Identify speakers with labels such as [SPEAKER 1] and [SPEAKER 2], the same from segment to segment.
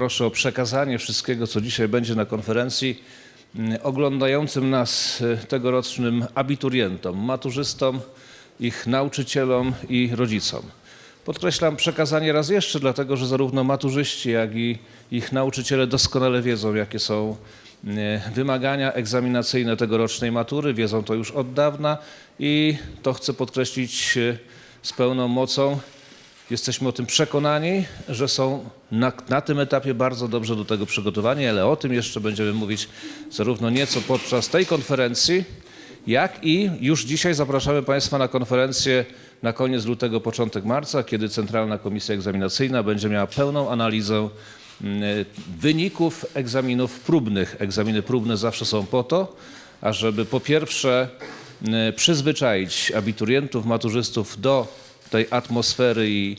[SPEAKER 1] proszę o przekazanie wszystkiego, co dzisiaj będzie na konferencji mm, oglądającym nas y, tegorocznym abiturientom, maturzystom, ich nauczycielom i rodzicom. Podkreślam przekazanie raz jeszcze, dlatego że zarówno maturzyści, jak i ich nauczyciele doskonale wiedzą, jakie są e, wymagania egzaminacyjne tegorocznej matury, wiedzą to już od dawna i to chcę podkreślić e, z pełną mocą. Jesteśmy o tym przekonani, że są na, na tym etapie bardzo dobrze do tego przygotowani, ale o tym jeszcze będziemy mówić zarówno nieco podczas tej konferencji, jak i już dzisiaj zapraszamy Państwa na konferencję na koniec lutego, początek marca, kiedy Centralna Komisja Egzaminacyjna będzie miała pełną analizę mm, wyników egzaminów próbnych. Egzaminy próbne zawsze są po to, ażeby po pierwsze mm, przyzwyczaić abiturientów, maturzystów do tej atmosfery i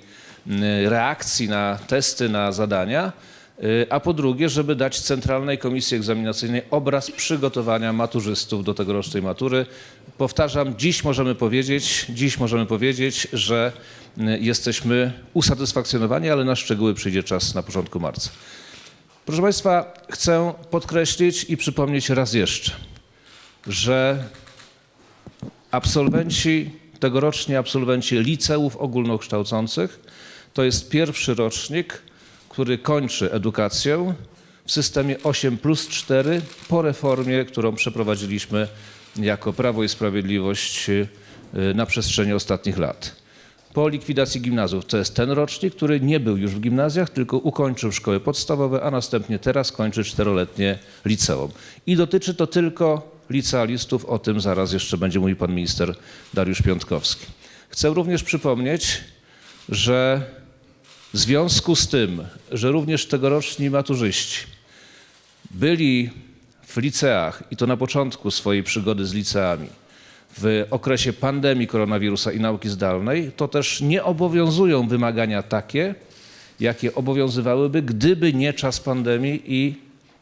[SPEAKER 1] mm, reakcji na testy, na zadania, y, a po drugie, żeby dać Centralnej Komisji Egzaminacyjnej obraz przygotowania maturzystów do tegorocznej matury. Powtarzam, dziś możemy powiedzieć, dziś możemy powiedzieć, że y, jesteśmy usatysfakcjonowani, ale na szczegóły przyjdzie czas na początku marca. Proszę Państwa, chcę podkreślić i przypomnieć raz jeszcze, że absolwenci, tegoroczni absolwenci liceów ogólnokształcących to jest pierwszy rocznik, który kończy edukację w systemie 8 plus 4 po reformie, którą przeprowadziliśmy jako Prawo i Sprawiedliwość y, na przestrzeni ostatnich lat. Po likwidacji gimnazjów to jest ten rocznik, który nie był już w gimnazjach, tylko ukończył szkoły podstawowe, a następnie teraz kończy czteroletnie liceum. I dotyczy to tylko licealistów, o tym zaraz jeszcze będzie mówił pan minister Dariusz Piątkowski. Chcę również przypomnieć, że w związku z tym, że również tegoroczni maturzyści byli w liceach i to na początku swojej przygody z liceami, w okresie pandemii koronawirusa i nauki zdalnej, to też nie obowiązują wymagania takie, jakie obowiązywałyby, gdyby nie czas pandemii i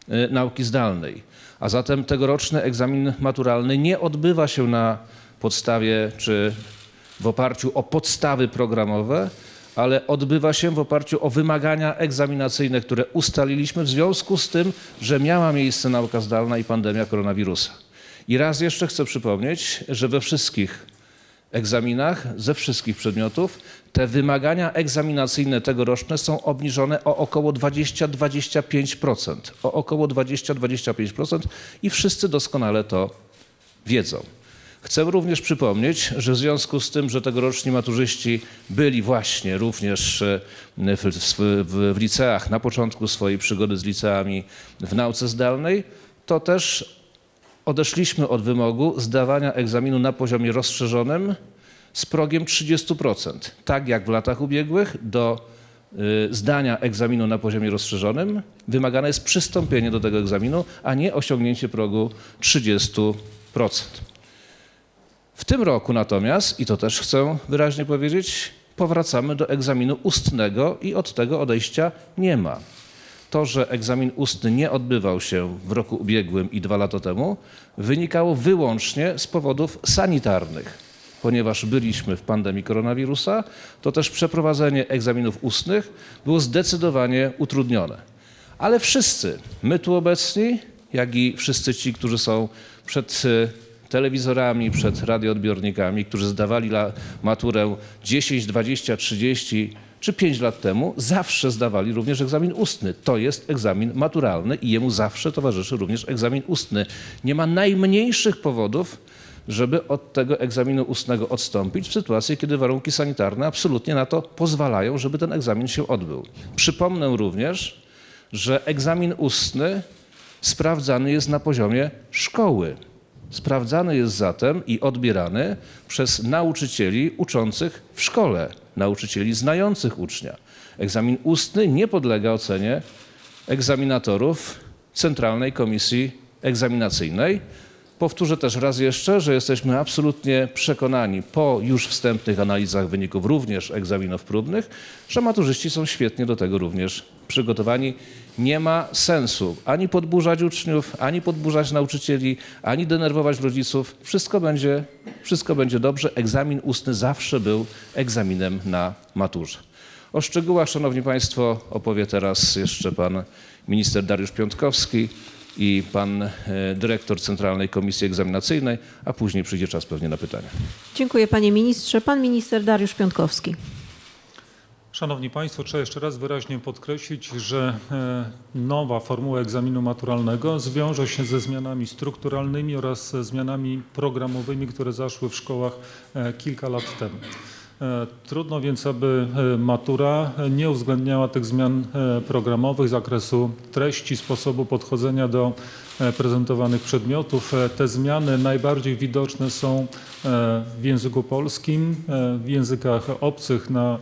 [SPEAKER 1] y, nauki zdalnej. A zatem tegoroczny egzamin maturalny nie odbywa się na podstawie czy w oparciu o podstawy programowe, ale odbywa się w oparciu o wymagania egzaminacyjne, które ustaliliśmy w związku z tym, że miała miejsce nauka zdalna i pandemia koronawirusa. I raz jeszcze chcę przypomnieć, że we wszystkich egzaminach ze wszystkich przedmiotów te wymagania egzaminacyjne tegoroczne są obniżone o około 20-25%. O około 20-25% i wszyscy doskonale to wiedzą. Chcę również przypomnieć, że w związku z tym, że tegoroczni maturzyści byli właśnie również e, w, w, w liceach na początku swojej przygody z liceami w nauce zdalnej, to też odeszliśmy od wymogu zdawania egzaminu na poziomie rozszerzonym z progiem 30%. Tak jak w latach ubiegłych do y, zdania egzaminu na poziomie rozszerzonym wymagane jest przystąpienie do tego egzaminu, a nie osiągnięcie progu 30%. W tym roku natomiast, i to też chcę wyraźnie powiedzieć, powracamy do egzaminu ustnego i od tego odejścia nie ma. To, że egzamin ustny nie odbywał się w roku ubiegłym i dwa lata temu, wynikało wyłącznie z powodów sanitarnych. Ponieważ byliśmy w pandemii koronawirusa, to też przeprowadzenie egzaminów ustnych było zdecydowanie utrudnione. Ale wszyscy, my tu obecni, jak i wszyscy ci, którzy są przed y, telewizorami, przed radioodbiornikami, którzy zdawali maturę 10, 20, 30 czy 5 lat temu, zawsze zdawali również egzamin ustny. To jest egzamin maturalny i jemu zawsze towarzyszy również egzamin ustny. Nie ma najmniejszych powodów, żeby od tego egzaminu ustnego odstąpić w sytuacji, kiedy warunki sanitarne absolutnie na to pozwalają, żeby ten egzamin się odbył. Przypomnę również, że egzamin ustny sprawdzany jest na poziomie szkoły. Sprawdzany jest zatem i odbierany przez nauczycieli uczących w szkole, nauczycieli znających ucznia. Egzamin ustny nie podlega ocenie egzaminatorów Centralnej Komisji Egzaminacyjnej. Powtórzę też raz jeszcze, że jesteśmy absolutnie przekonani po już wstępnych analizach wyników również egzaminów próbnych, że maturzyści są świetnie do tego również przygotowani. Nie ma sensu ani podburzać uczniów, ani podburzać nauczycieli, ani denerwować rodziców. Wszystko będzie, wszystko będzie dobrze. Egzamin ustny zawsze był egzaminem na maturze. O szczegółach, Szanowni Państwo, opowie teraz jeszcze pan minister Dariusz Piątkowski i pan e, dyrektor Centralnej Komisji Egzaminacyjnej, a później przyjdzie czas pewnie na pytania.
[SPEAKER 2] Dziękuję panie ministrze. Pan minister Dariusz Piątkowski.
[SPEAKER 3] Szanowni Państwo, trzeba jeszcze raz wyraźnie podkreślić, że e, nowa formuła egzaminu maturalnego zwiąże się ze zmianami strukturalnymi oraz ze zmianami programowymi, które zaszły w szkołach e, kilka lat temu. E, Trudno więc, aby e, matura nie uwzględniała tych zmian e, programowych zakresu treści, sposobu podchodzenia do prezentowanych przedmiotów. Te zmiany najbardziej widoczne są w języku polskim, w językach obcych na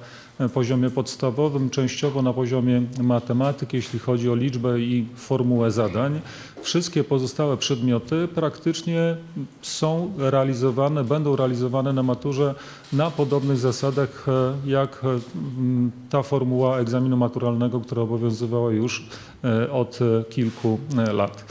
[SPEAKER 3] poziomie podstawowym, częściowo na poziomie matematyki, jeśli chodzi o liczbę i formułę zadań. Wszystkie pozostałe przedmioty praktycznie są realizowane, będą realizowane na maturze na podobnych zasadach e, jak e, ta formuła egzaminu maturalnego, która obowiązywała już e, od kilku lat.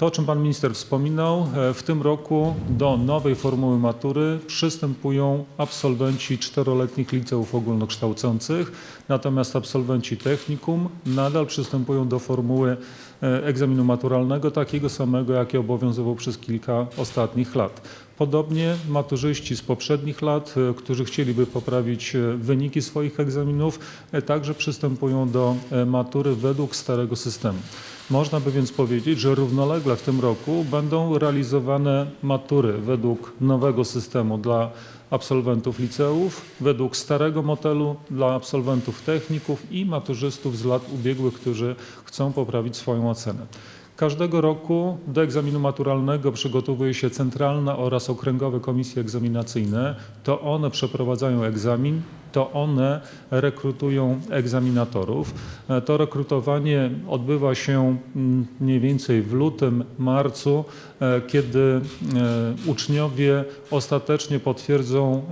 [SPEAKER 3] To, o czym Pan Minister wspominał, e, w tym roku do nowej formuły matury przystępują absolwenci czteroletnich liceów ogólnokształcących, natomiast absolwenci technikum nadal przystępują do formuły e, egzaminu maturalnego, takiego samego, jaki obowiązywał przez kilka ostatnich lat. Podobnie maturzyści z poprzednich lat, e, którzy chcieliby poprawić e, wyniki swoich egzaminów, e, także przystępują do matury według starego systemu. Można by więc powiedzieć, że równolegle w tym roku będą realizowane matury według nowego systemu dla absolwentów liceów, według starego modelu dla absolwentów techników i maturzystów z lat ubiegłych, którzy chcą poprawić swoją ocenę. Każdego roku do egzaminu maturalnego przygotowuje się centralna oraz okręgowe komisje egzaminacyjne. To one przeprowadzają egzamin, to one rekrutują egzaminatorów. E, To rekrutowanie odbywa się mm, mniej więcej w lutym, marcu, e, kiedy e, uczniowie ostatecznie potwierdzą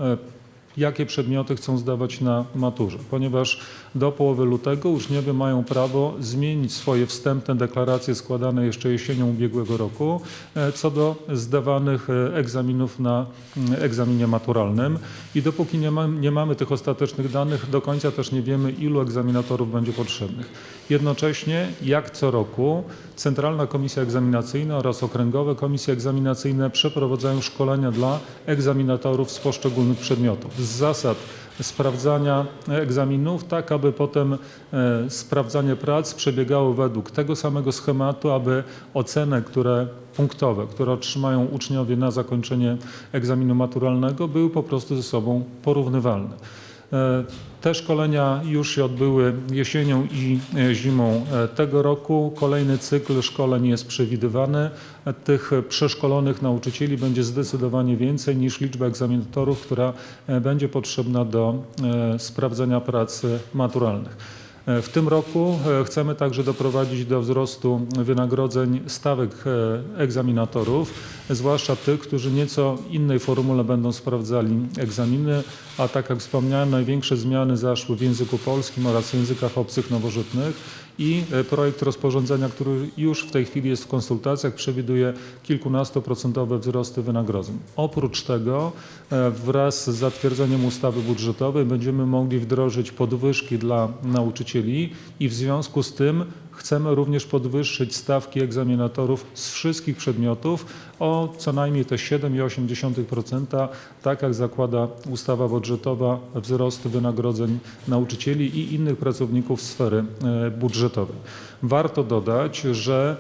[SPEAKER 3] jakie przedmioty chcą zdawać na maturze, ponieważ do połowy lutego uczniowie mają prawo zmienić swoje wstępne deklaracje składane jeszcze jesienią ubiegłego roku e, co do zdawanych e, egzaminów na mm, egzaminie maturalnym i dopóki nie, ma, nie mamy tych ostatecznych danych, do końca też nie wiemy, ilu egzaminatorów będzie potrzebnych. Jednocześnie, jak co roku, Centralna Komisja Egzaminacyjna oraz okręgowe komisje egzaminacyjne przeprowadzają szkolenia dla egzaminatorów z poszczególnych przedmiotów, z zasad sprawdzania egzaminów, tak aby potem e, sprawdzanie prac przebiegało według tego samego schematu, aby oceny, które punktowe, które otrzymają uczniowie na zakończenie egzaminu maturalnego, były po prostu ze sobą porównywalne. E, Te szkolenia już się odbyły jesienią i e, zimą e, tego roku. Kolejny cykl szkoleń jest przewidywany. Tych przeszkolonych nauczycieli będzie zdecydowanie więcej niż liczba egzaminatorów, która będzie potrzebna do sprawdzenia prac maturalnych. E, W tym roku e, chcemy także doprowadzić do wzrostu wynagrodzeń stawek e, egzaminatorów, zwłaszcza tych, którzy nieco innej formule będą sprawdzali egzaminy, a tak jak wspomniałem, największe zmiany zaszły w języku polskim oraz językach obcych nowożytnych i e, projekt rozporządzenia, który już w tej chwili jest w konsultacjach, przewiduje kilkunastoprocentowe wzrosty wynagrodzeń. Oprócz tego e, wraz z zatwierdzeniem ustawy budżetowej będziemy mogli wdrożyć podwyżki dla nauczycieli i w związku z tym chcemy również podwyższyć stawki egzaminatorów z wszystkich przedmiotów o co najmniej te 7,8%, tak jak zakłada ustawa budżetowa wzrost wynagrodzeń nauczycieli i innych pracowników sfery e, budżetowej. Warto dodać, że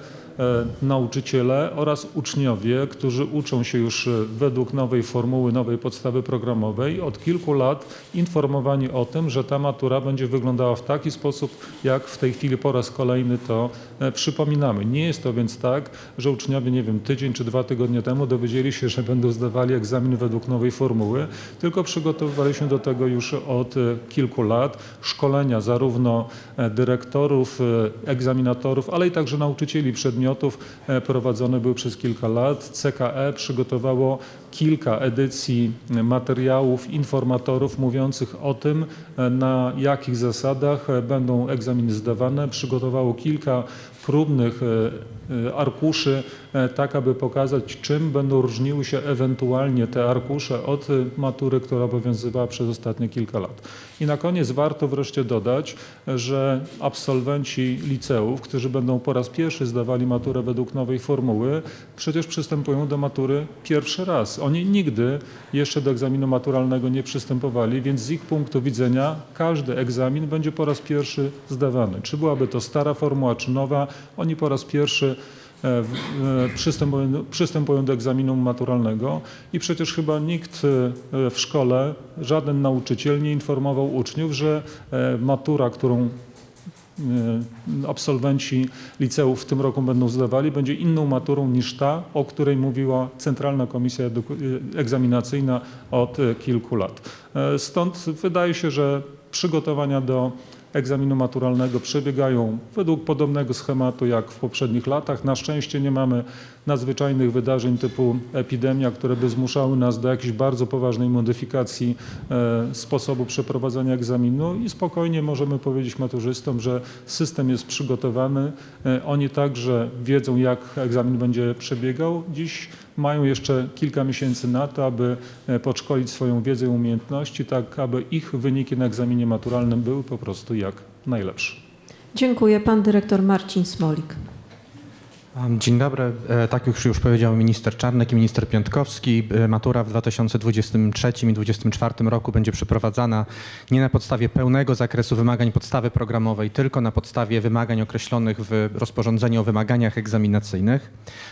[SPEAKER 3] nauczyciele oraz uczniowie, którzy uczą się już e, według nowej formuły, nowej podstawy programowej, od kilku lat informowani o tym, że ta matura będzie wyglądała w taki sposób, jak w tej chwili po raz kolejny to e, przypominamy. Nie jest to więc tak, że uczniowie, nie wiem, tydzień czy dwa tygodnie temu dowiedzieli się, że będą zdawali egzamin według nowej formuły, tylko przygotowywali się do tego już od e, kilku lat. Szkolenia zarówno e, dyrektorów, e, egzaminatorów, ale i także nauczycieli przedmiotów e, prowadzone były przez kilka lat. CKE przygotowało kilka edycji materiałów, informatorów mówiących o tym, e, na jakich zasadach e, będą egzaminy zdawane. Przygotowało kilka próbnych e, e, arkuszy, e, tak aby pokazać, czym będą różniły się ewentualnie te arkusze od matury, która obowiązywała przez ostatnie kilka lat. I na koniec warto wreszcie dodać, że absolwenci liceów, którzy będą po raz pierwszy zdawali maturę według nowej formuły, przecież przystępują do matury pierwszy raz. Oni nigdy jeszcze do egzaminu maturalnego nie przystępowali, więc z ich punktu widzenia każdy egzamin będzie po raz pierwszy zdawany. Czy byłaby to stara formuła, czy nowa, oni po raz pierwszy e, e, przystępują, przystępują do egzaminu maturalnego i przecież chyba nikt e, w szkole, żaden nauczyciel nie informował uczniów, że matura, którą absolwenci liceów w tym roku będą zdawali, będzie inną maturą niż ta, o której mówiła Centralna Komisja Egzaminacyjna od kilku lat. Stąd wydaje się, że przygotowania do egzaminu maturalnego przebiegają według podobnego schematu jak w poprzednich latach. Na szczęście nie mamy nadzwyczajnych wydarzeń typu epidemia, które by zmuszały nas do jakiejś bardzo poważnej modyfikacji e, sposobu przeprowadzania egzaminu i spokojnie możemy powiedzieć maturzystom, że system jest przygotowany. E, Oni także wiedzą, jak egzamin będzie przebiegał. Dziś mają jeszcze kilka miesięcy na to, aby e, podszkolić swoją wiedzę i umiejętności, tak aby ich wyniki na egzaminie maturalnym były po prostu jak najlepsze.
[SPEAKER 2] Dziękuję. Pan dyrektor Marcin Smolik.
[SPEAKER 4] Dzień dobry. E, Tak jak już powiedział minister Czarnek i minister Piątkowski, e, matura w 2023 i 2024 roku będzie przeprowadzana nie na podstawie pełnego zakresu wymagań podstawy programowej, tylko na podstawie wymagań określonych w rozporządzeniu o wymaganiach egzaminacyjnych.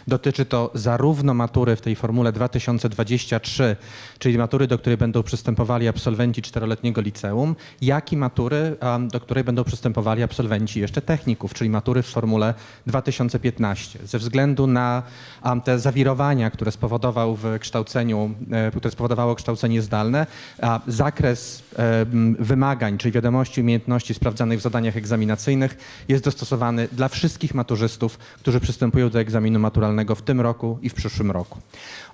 [SPEAKER 4] Dotyczy to zarówno matury w tej formule 2023, czyli matury, do której będą przystępowali absolwenci czteroletniego liceum, jak i matury, do której będą przystępowali absolwenci jeszcze techników, czyli matury w formule 2015. Ze względu na um, te zawirowania, które spowodował w kształceniu, e, które spowodowało kształcenie zdalne, a zakres e, wymagań, czyli wiadomości, umiejętności sprawdzanych w zadaniach egzaminacyjnych jest dostosowany dla wszystkich maturzystów, którzy przystępują do egzaminu maturalnego w tym roku i w przyszłym roku.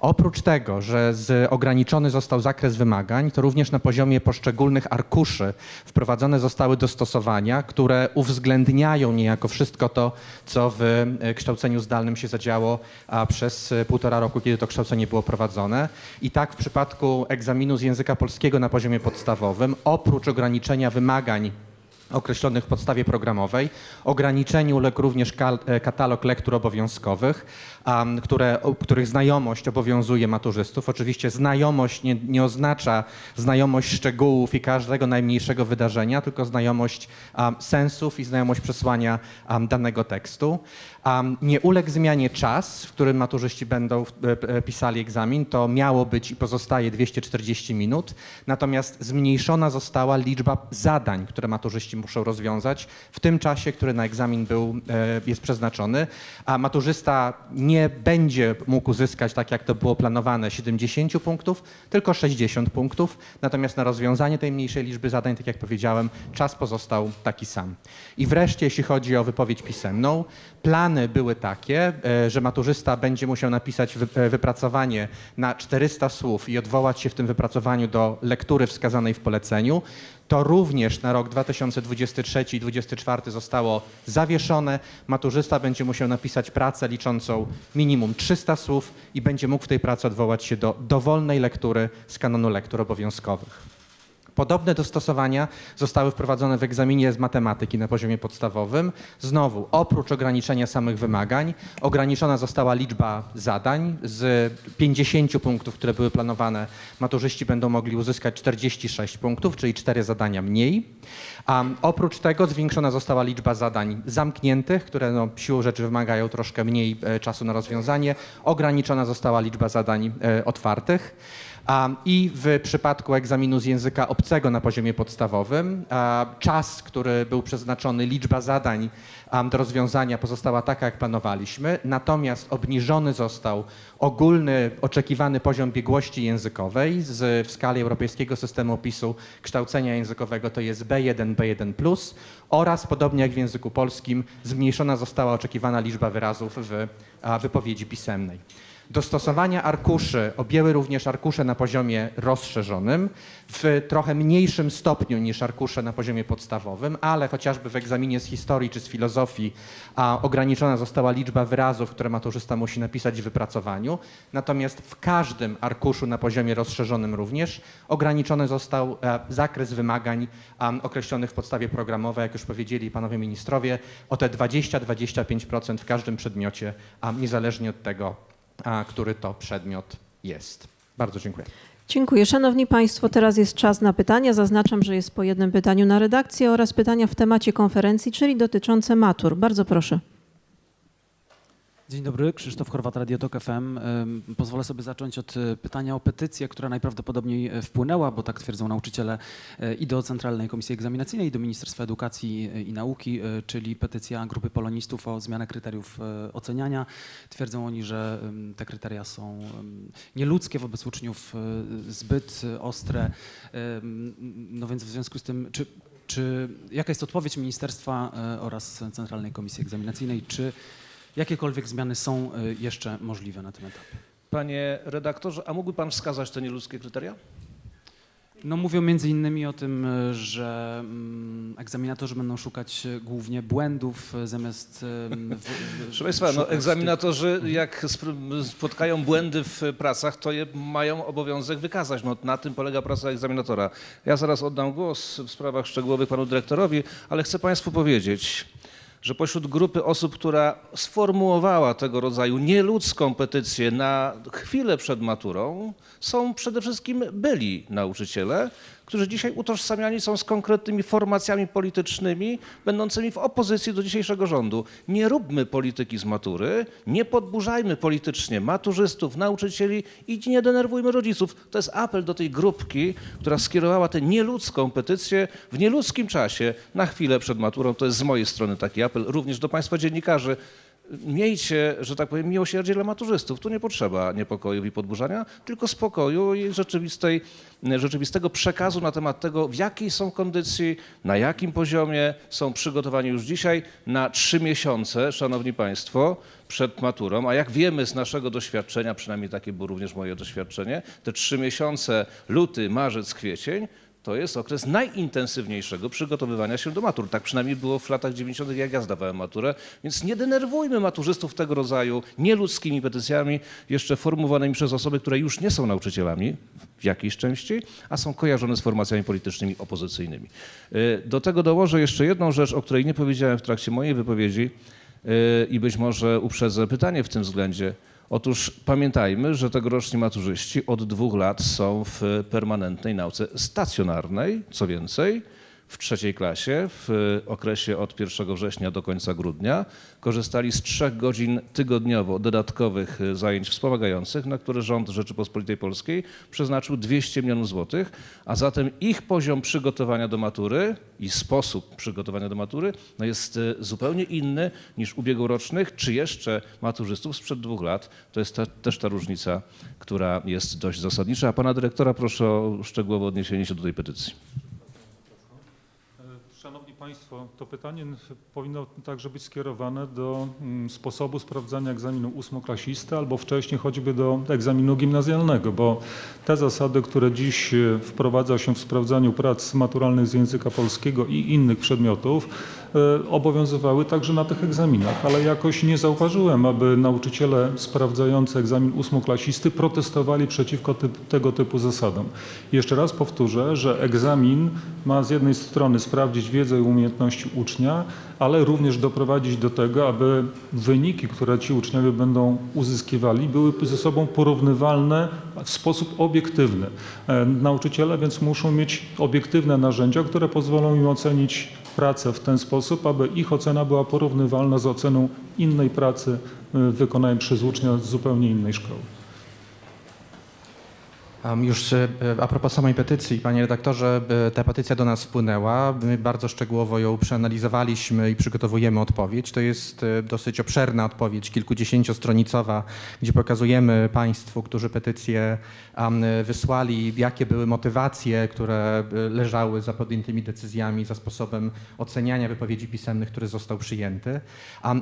[SPEAKER 4] Oprócz tego, że z, ograniczony został zakres wymagań, to również na poziomie poszczególnych arkuszy wprowadzone zostały dostosowania, które uwzględniają niejako wszystko to, co w e, kształceniu zdalnym się zadziało a, przez e, półtora roku, kiedy to kształcenie było prowadzone. I tak w przypadku egzaminu z języka polskiego na poziomie podstawowym, oprócz ograniczenia wymagań określonych w podstawie programowej. Ograniczeniu uległ również e, katalog lektur obowiązkowych, które, których znajomość obowiązuje maturzystów. Oczywiście znajomość nie, nie oznacza znajomość szczegółów i każdego najmniejszego wydarzenia, tylko znajomość sensów i znajomość przesłania danego tekstu. Nie uległ zmianie czas, w którym maturzyści będą e, e, pisali egzamin. To miało być i pozostaje 240 minut. Natomiast zmniejszona została liczba zadań, które maturzyści muszą rozwiązać w tym czasie, który na egzamin był, e, jest przeznaczony. A maturzysta nie będzie mógł uzyskać, tak jak to było planowane, 70 punktów, tylko 60 punktów. Natomiast na rozwiązanie tej mniejszej liczby zadań, tak jak powiedziałem, czas pozostał taki sam. I wreszcie, jeśli chodzi o wypowiedź pisemną, plany były takie, e, że maturzysta będzie musiał napisać e, wypracowanie na 400 słów i odwołać się w tym wypracowaniu do lektury wskazanej w poleceniu. To również na rok 2023 i 2024 zostało zawieszone. Maturzysta będzie musiał napisać pracę liczącą minimum 300 słów i będzie mógł w tej pracy odwołać się do dowolnej lektury z kanonu lektur obowiązkowych. Podobne dostosowania zostały wprowadzone w egzaminie z matematyki na poziomie podstawowym. Znowu, oprócz ograniczenia samych wymagań, ograniczona została liczba zadań. Z 50 punktów, które były planowane, maturzyści będą mogli uzyskać 46 punktów, czyli 4 zadania mniej. A oprócz tego zwiększona została liczba zadań zamkniętych, które no, siłą rzeczy wymagają troszkę mniej e, czasu na rozwiązanie. Ograniczona została liczba zadań e, otwartych. I w przypadku egzaminu z języka obcego na poziomie podstawowym, czas, który był przeznaczony, liczba zadań do rozwiązania pozostała taka, jak planowaliśmy, natomiast obniżony został ogólny oczekiwany poziom biegłości językowej z, w skali Europejskiego Systemu Opisu Kształcenia Językowego to jest B1, B1+, oraz podobnie jak w języku polskim zmniejszona została oczekiwana liczba wyrazów w wypowiedzi pisemnej. Dostosowania arkuszy objęły również arkusze na poziomie rozszerzonym w trochę mniejszym stopniu niż arkusze na poziomie podstawowym, ale chociażby w egzaminie z historii czy z filozofii a, ograniczona została liczba wyrazów, które maturzysta musi napisać w wypracowaniu. Natomiast w każdym arkuszu na poziomie rozszerzonym również ograniczony został e, zakres wymagań a, określonych w podstawie programowej, jak już powiedzieli panowie ministrowie, o te 20-25% w każdym przedmiocie, a niezależnie od tego, a, który to przedmiot jest. Bardzo dziękuję.
[SPEAKER 2] Dziękuję. Szanowni Państwo, teraz jest czas na pytania. Zaznaczam, że jest po jednym pytaniu na redakcję oraz pytania w temacie konferencji, czyli dotyczące matur. Bardzo proszę.
[SPEAKER 5] Dzień dobry, Krzysztof Chorwat, Radio Tok FM. Pozwolę sobie zacząć od e, pytania o petycję, która najprawdopodobniej e, wpłynęła, bo tak twierdzą nauczyciele, e, i do Centralnej Komisji Egzaminacyjnej, i do Ministerstwa Edukacji i Nauki, czyli petycja grupy polonistów o zmianę kryteriów oceniania. Twierdzą oni, że te kryteria są nieludzkie wobec uczniów, zbyt ostre. No więc w związku z tym, czy, czy jaka jest odpowiedź Ministerstwa oraz Centralnej Komisji Egzaminacyjnej, czy Jakiekolwiek zmiany są y, jeszcze możliwe na tym etapie?
[SPEAKER 1] Panie redaktorze, a mógłby pan wskazać te nieludzkie kryteria?
[SPEAKER 5] No mówią między innymi o tym, y, że mm, egzaminatorzy będą szukać y, głównie błędów zamiast...
[SPEAKER 1] Proszę Państwa, no,
[SPEAKER 5] szukać tych-
[SPEAKER 1] egzaminatorzy jak spotkają błędy w pracach, to je mają obowiązek wykazać. No, na tym polega praca egzaminatora. Ja zaraz oddam głos w sprawach szczegółowych panu dyrektorowi, ale chcę Państwu powiedzieć, że pośród grupy osób, która sformułowała tego rodzaju nieludzką petycję na chwilę przed maturą, są przede wszystkim byli nauczyciele, którzy dzisiaj utożsamiani są z konkretnymi formacjami politycznymi, będącymi w opozycji do dzisiejszego rządu. Nie róbmy polityki z matury, nie podburzajmy politycznie maturzystów, nauczycieli i nie denerwujmy rodziców. To jest apel do tej grupki, która skierowała tę nieludzką petycję w nieludzkim czasie na chwilę przed maturą. To jest z mojej strony taki apel, również do Państwa dziennikarzy. Miejcie, że tak powiem, miłosierdzie dla maturzystów. Tu nie potrzeba niepokojów i podburzania, tylko spokoju i rzeczywistej, rzeczywistego przekazu na temat tego, w jakiej są kondycji, na jakim poziomie są przygotowani już dzisiaj na trzy miesiące, szanowni państwo, przed maturą. A jak wiemy z naszego doświadczenia, przynajmniej takie było również moje doświadczenie, te trzy miesiące, luty, marzec, kwiecień, to jest okres najintensywniejszego przygotowywania się do matur. Tak przynajmniej było w latach 90., jak ja zdawałem maturę. Więc nie denerwujmy maturzystów tego rodzaju nieludzkimi petycjami, jeszcze formułowanymi przez osoby, które już nie są nauczycielami w jakiejś części, a są kojarzone z formacjami politycznymi opozycyjnymi. Y, Do tego dołożę jeszcze jedną rzecz, o której nie powiedziałem w trakcie mojej wypowiedzi y, i być może uprzedzę pytanie w tym względzie. Otóż pamiętajmy, że tegoroczni maturzyści od dwóch lat są w permanentnej nauce stacjonarnej. Co więcej, w trzeciej klasie w okresie od 1 września do końca grudnia korzystali z trzech godzin tygodniowo dodatkowych y, zajęć wspomagających, na które rząd Rzeczypospolitej Polskiej przeznaczył 200 milionów złotych, a zatem ich poziom przygotowania do matury i sposób przygotowania do matury no jest y, zupełnie inny niż ubiegłorocznych, czy jeszcze maturzystów sprzed dwóch lat. To jest ta, też ta różnica, która jest dość zasadnicza. A pana dyrektora proszę o szczegółowe odniesienie się do tej petycji.
[SPEAKER 3] Państwo, to pytanie powinno także być skierowane do mm, sposobu sprawdzania egzaminu ósmoklasisty albo wcześniej choćby do egzaminu gimnazjalnego, bo te zasady, które dziś e, wprowadza się w sprawdzaniu prac maturalnych z języka polskiego i innych przedmiotów, obowiązywały także na tych egzaminach, ale jakoś nie zauważyłem, aby nauczyciele sprawdzający egzamin ósmoklasisty protestowali przeciwko tego typu zasadom. Jeszcze raz powtórzę, że egzamin ma z jednej strony sprawdzić wiedzę i umiejętności ucznia, ale również doprowadzić do tego, aby wyniki, które ci uczniowie będą uzyskiwali, były ze sobą porównywalne w sposób obiektywny. E, Nauczyciele więc muszą mieć obiektywne narzędzia, które pozwolą im ocenić pracę w ten sposób, aby ich ocena była porównywalna z oceną innej pracy e, wykonanej przez ucznia z zupełnie innej szkoły.
[SPEAKER 4] Już e, a propos samej petycji, panie redaktorze, e, ta petycja do nas wpłynęła. My bardzo szczegółowo ją przeanalizowaliśmy i przygotowujemy odpowiedź. To jest e, dosyć obszerna odpowiedź, kilkudziesięciostronicowa, gdzie pokazujemy państwu, którzy petycję wysłali, jakie były motywacje, które e, leżały za podjętymi decyzjami, za sposobem oceniania wypowiedzi pisemnych, który został przyjęty.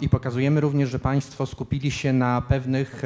[SPEAKER 4] I pokazujemy również, że państwo skupili się na pewnych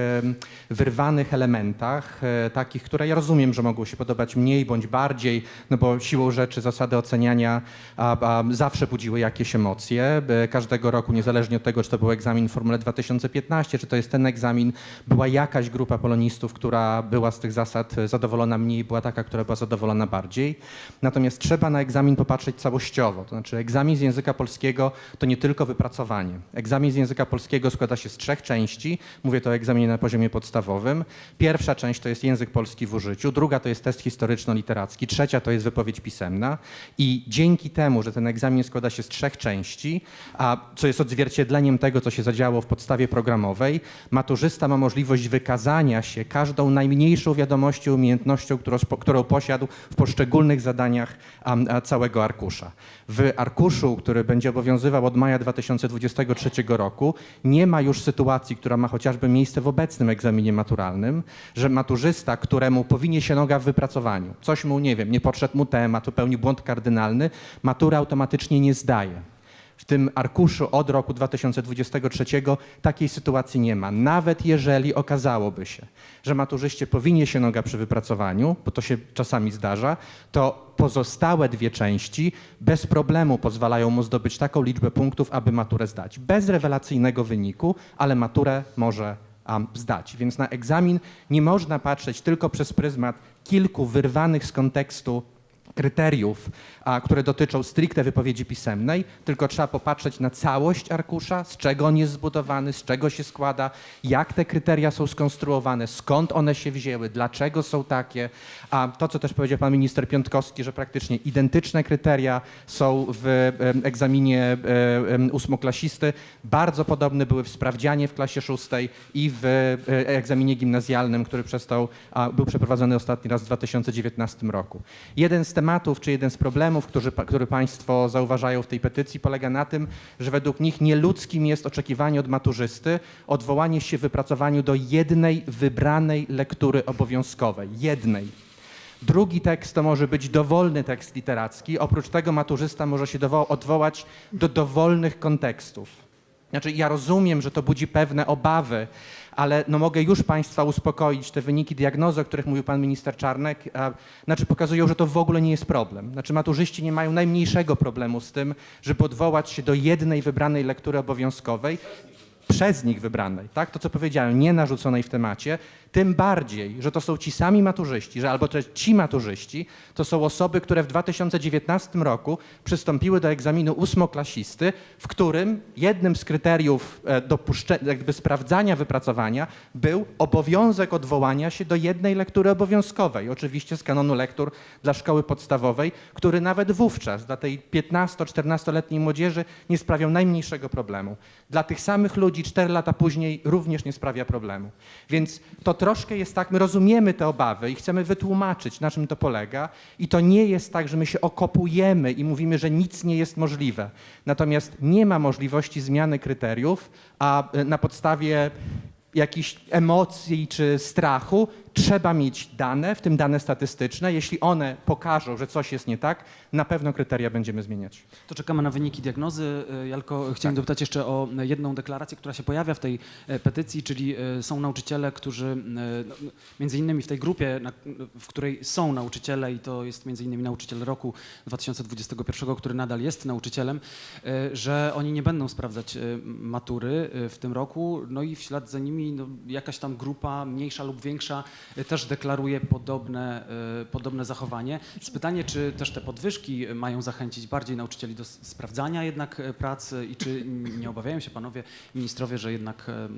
[SPEAKER 4] wyrwanych elementach, e, takich, które ja rozumiem, że mogą się podobać mniej bądź bardziej, no bo siłą rzeczy zasady oceniania a, a, zawsze budziły jakieś emocje. E, Każdego roku, niezależnie od tego, czy to był egzamin Formule 2015, czy to jest ten egzamin, była jakaś grupa polonistów, która była z tych zasad e, zadowolona mniej, była taka, która była zadowolona bardziej. Natomiast trzeba na egzamin popatrzeć całościowo. To znaczy egzamin z języka polskiego to nie tylko wypracowanie. Egzamin z języka polskiego składa się z trzech części. Mówię to o egzaminie na poziomie podstawowym. Pierwsza część to jest język polski w użyciu, druga to jest test historyczno-literacki, trzecia to jest wypowiedź pisemna. I dzięki temu, że ten egzamin składa się z trzech części, a co jest odzwierciedleniem tego, co się zadziało w podstawie programowej, maturzysta ma możliwość wykazania się każdą najmniejszą wiadomością, umiejętnością, którą, którą posiadł w poszczególnych zadaniach całego arkusza. W arkuszu, który będzie obowiązywał od maja 2023 roku, nie ma już sytuacji, która ma chociażby miejsce w obecnym egzaminie maturalnym, że maturzysta, któremu powinie się noga w wypracowaniu, coś mu, nie wiem, nie podszedł mu temat, popełnił błąd kardynalny, maturę automatycznie nie zdaje. W tym arkuszu od roku 2023 takiej sytuacji nie ma. Nawet jeżeli okazałoby się, że maturzyście powinie się noga przy wypracowaniu, bo to się czasami zdarza, to pozostałe dwie części bez problemu pozwalają mu zdobyć taką liczbę punktów, aby maturę zdać. Bez rewelacyjnego wyniku, ale maturę może um, zdać. Więc na egzamin nie można patrzeć tylko przez pryzmat kilku wyrwanych z kontekstu kryteriów, a, które dotyczą stricte wypowiedzi pisemnej, tylko trzeba popatrzeć na całość arkusza, z czego on jest zbudowany, z czego się składa, jak te kryteria są skonstruowane, skąd one się wzięły, dlaczego są takie. A to, co też powiedział pan minister Piątkowski, że praktycznie identyczne kryteria są w egzaminie e, ósmoklasisty, bardzo podobne były w sprawdzianie w klasie szóstej i w e, egzaminie gimnazjalnym, który przestał, był przeprowadzony ostatni raz w 2019 roku. Jeden z tematów, czy jeden z problemów, który, który Państwo zauważają w tej petycji, polega na tym, że według nich nieludzkim jest oczekiwanie od maturzysty odwołanie się w wypracowaniu do jednej wybranej lektury obowiązkowej. Jednej. Drugi tekst to może być dowolny tekst literacki. Oprócz tego maturzysta może się odwołać do dowolnych kontekstów. Znaczy, ja rozumiem, że to budzi pewne obawy, ale no mogę już Państwa uspokoić. Te wyniki diagnozy, o których mówił Pan Minister Czarnek, a, znaczy pokazują, że to w ogóle nie jest problem. Znaczy, maturzyści nie mają najmniejszego problemu z tym, żeby odwołać się do jednej wybranej lektury obowiązkowej przez nich wybranej, tak? To, co powiedziałem, nie narzuconej w temacie, tym bardziej, że to są ci sami maturzyści, że albo też ci maturzyści, to są osoby, które w 2019 roku przystąpiły do egzaminu ósmoklasisty, w którym jednym z kryteriów e, dopuszcze, jakby sprawdzania wypracowania był obowiązek odwołania się do jednej lektury obowiązkowej, oczywiście z kanonu lektur dla szkoły podstawowej, który nawet wówczas dla tej 15-14-letniej młodzieży nie sprawiał najmniejszego problemu. Dla tych samych ludzi 4 lata później również nie sprawia problemu. Więc to troszkę jest tak, my rozumiemy te obawy i chcemy wytłumaczyć, na czym to polega. I to nie jest tak, że my się okopujemy i mówimy, że nic nie jest możliwe. Natomiast nie ma możliwości zmiany kryteriów, a e, na podstawie jakichś emocji czy strachu, trzeba mieć dane, w tym dane statystyczne. Jeśli one pokażą, że coś jest nie tak, na pewno kryteria będziemy zmieniać.
[SPEAKER 5] To czekamy na wyniki diagnozy. E, Jalko, chciałem dopytać jeszcze o jedną deklarację, która się pojawia w tej e, petycji, czyli e, są nauczyciele, którzy e, no, między innymi w tej grupie, w której są nauczyciele i to jest między innymi nauczyciel roku 2021, który nadal jest nauczycielem, e, że oni nie będą sprawdzać e, matury e, w tym roku, no i w ślad za nimi no, jakaś tam grupa, mniejsza lub większa, e, też deklaruje podobne, e, podobne zachowanie. Jest pytanie, czy też te podwyżki mają zachęcić bardziej nauczycieli do sprawdzania jednak e, pracy i czy nie obawiają się panowie ministrowie, że jednak e,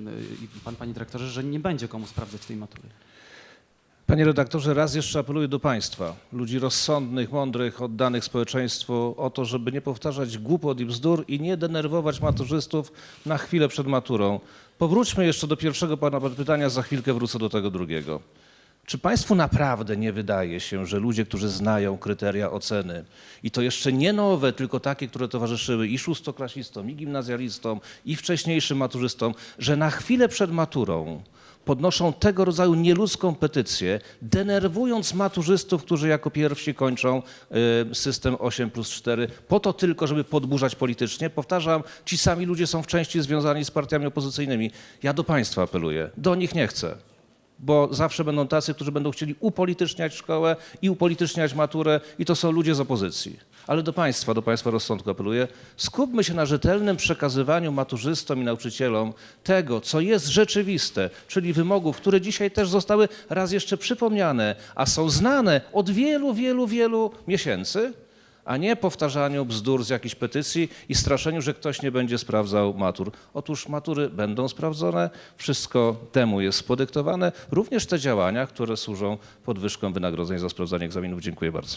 [SPEAKER 5] i pan, panie dyrektorze, że nie będzie komu sprawdzać tej matury?
[SPEAKER 1] Panie redaktorze, raz jeszcze apeluję do Państwa, ludzi rozsądnych, mądrych, oddanych społeczeństwu, o to, żeby nie powtarzać głupot i bzdur i nie denerwować maturzystów na chwilę przed maturą. Powróćmy jeszcze do pierwszego Pana pytania, za chwilkę wrócę do tego drugiego. Czy Państwu naprawdę nie wydaje się, że ludzie, którzy znają kryteria oceny i to jeszcze nie nowe, tylko takie, które towarzyszyły i szóstoklasistom, i gimnazjalistom, i wcześniejszym maturzystom, że na chwilę przed maturą podnoszą tego rodzaju nieludzką petycję, denerwując maturzystów, którzy jako pierwsi kończą y, system 8 plus 4, po to tylko, żeby podburzać politycznie. Powtarzam, ci sami ludzie są w części związani z partiami opozycyjnymi. Ja do Państwa apeluję, do nich nie chcę bo zawsze będą tacy, którzy będą chcieli upolityczniać szkołę i upolityczniać maturę i to są ludzie z opozycji. Ale do Państwa, do Państwa rozsądku apeluję, skupmy się na rzetelnym przekazywaniu maturzystom i nauczycielom tego, co jest rzeczywiste, czyli wymogów, które dzisiaj też zostały raz jeszcze przypomniane, a są znane od wielu, wielu, wielu miesięcy, a nie powtarzaniu bzdur z jakichś petycji i straszeniu, że ktoś nie będzie sprawdzał matur. Otóż matury będą sprawdzone, wszystko temu jest podyktowane, również te działania, które służą podwyżkom wynagrodzeń za sprawdzanie egzaminów. Dziękuję bardzo.